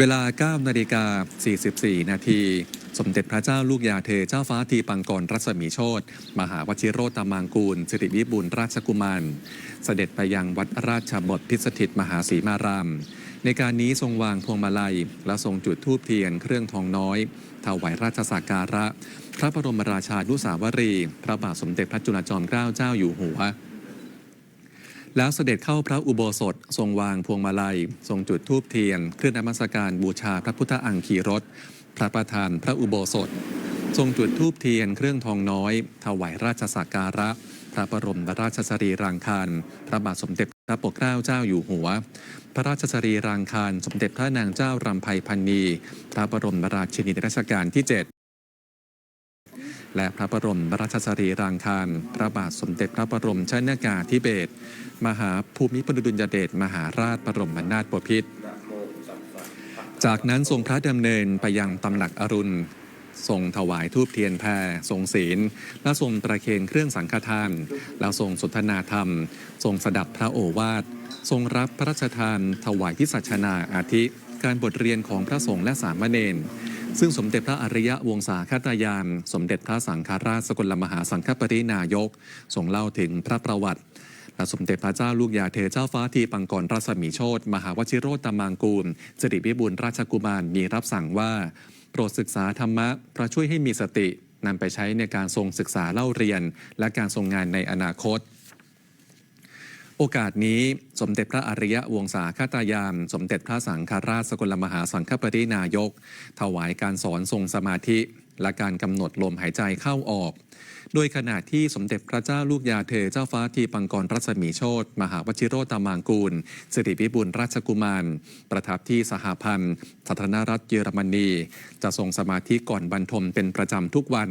เวลา9นาฬิกา44 นาที สมเด็จพระเจ้าลูกยาเธอเจ้าฟ้าทีปังกรรัศมีโชตมหาวชิโรตามางกูลสิริวิบูลราชกุมาร เสด็จไปยังวัดราชบทพิสถิตมหาศรีมาราม ในการนี้ทรงวางพวงมาลัย และทรงจุดธูปเทียนเครื่องทองน้อยถวายราชสักการะ พระบรมราชานุสาวรี พระบาทสมเด็จพระจุลจอมเกล้าเจ้าอยู่หัว แล้วเสด็จเข้าพระอุโบสถทรงวางพวงมาลัย ทรงจุดธูปเทียน เครื่องนมัสการบูชาพระพุทธอังคีรถพระประธานพระอุโบสถ ทรงจุดธูปเทียนเครื่องทองน้อย ถวายราชสักการะ พระบรมราชสรีรางคารพระบาทสมเด็จพระปกเกล้าเจ้าอยู่หัว พระราชสรีรางคารสมเด็จพระนางเจ้ารำไพพันนีพระบรมราชินีนรัชกาลที่ 7 และพระบรมราชสรีรางคาร พระบาทสมเด็จพระบรมชนากาธิเบศรมหาภูมิพลดุลยเดชมหาราชบรมนาถบพิตรจากนั้นทรงพระดำเนินไปยังตำหนักอรุณทรงถวายทูปเทียนแพรทรงศีล และทรงประเคนเครื่องสังฆทาน แล้วทรงสนทนาธรรม ทรงสดับพระโอวาท ทรงรับพระราชทาน ถวายพิสัชนาอาทิ การบทเรียนของพระสงฆ์และสามเณร ซึ่งสมเด็จพระอริยวงศาคตายาน สมเด็จพระสังฆราชสกลมหาสังฆปรินายกทรงเล่าถึงพระประวัติและสมเด็จพระเจ้าลูกยาเธอเจ้าฟ้าทีปังกรรัศมีโชตมหาวชิโรตมางกูลสิริวิบูลราชกุมารมีรับสั่งว่า โปรดศึกษาธรรมะพระช่วยให้มีสตินำไปใช้ในการทรงศึกษาเล่าเรียน และการทรงงานในอนาคต โอกาสนี้สมเด็จพระอริยวงศาคตายานสมเด็จพระสังฆราชสกลมหาสังฆปรินายก ถวายการสอนทรงสมาธิ และการกำหนดลมหายใจเข้าออก โดยขณะที่สมเด็จพระเจ้าลูกยาเธอเจ้าฟ้าทีปังกรรัศมีโชตมหาวชิโรตามางกูลสิริวิบูลราชกุมาร ประทับที่สหพันธ์สาธารณรัฐเยอรมนี จะทรงสมาธิก่อนบรรทมเป็นประจำทุกวัน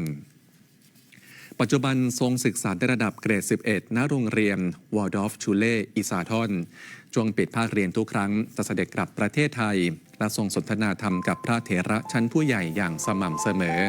ปัจจุบันทรงศึกษาในระดับเกรด 11 ณ โรงเรียนวอลดอฟชูเล่อิซาทอนช่วงปิดภาคเรียนทุกครั้งจะเสด็จกลับประเทศไทย และทรงสนทนาธรรมกับพระเถระชั้นผู้ใหญ่อย่างสม่ำเสมอ